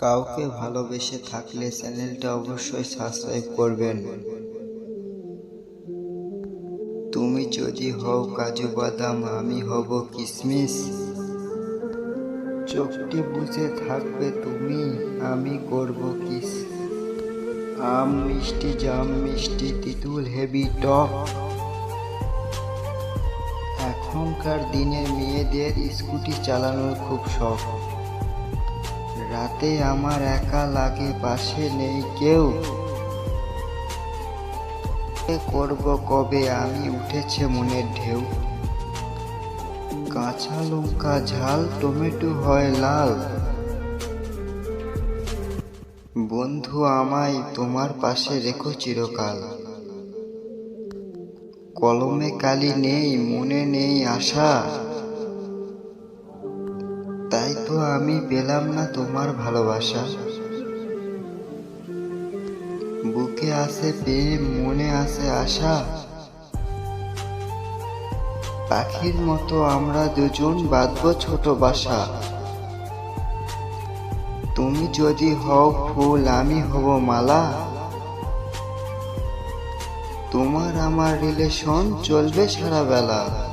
কাউকে ভালোবেসে থাকলে চ্যানেলটা অবশ্যই সাবস্ক্রাইব করবেন। তুমি যদি হও কাজু বাদাম, আমি হব কিসমিস। চোখটি বুঝে থাকবে তুমি, আমি করব কিস। আম মিষ্টি, জাম মিষ্টি, তিতুল হেভি টক। এখনকার দিনের মেয়েদের স্কুটি চালানোর খুব শখ। রাতে আমার একা লাগে, পাশে নেই কেউ। করব কবে? আমি উঠেছে মনের ঢেউ। কাঁচা লঙ্কা ঝাল, টমেটো হয় লাল। বন্ধু আমায় তোমার পাশে রেখো চিরকাল। কলমে কালি নেই, মনে নেই আশা। তো আমি পেলাম না তোমার ভালোবাসা। বুকে আসে প্রেম, মনে আসে আশা। পাখির মতো আমরা দুজন বাঁধব ছোট বাসা। তুমি যদি হও ফুল, আমি হব মালা। তোমার আমার রিলেশন চলবে সারা বেলা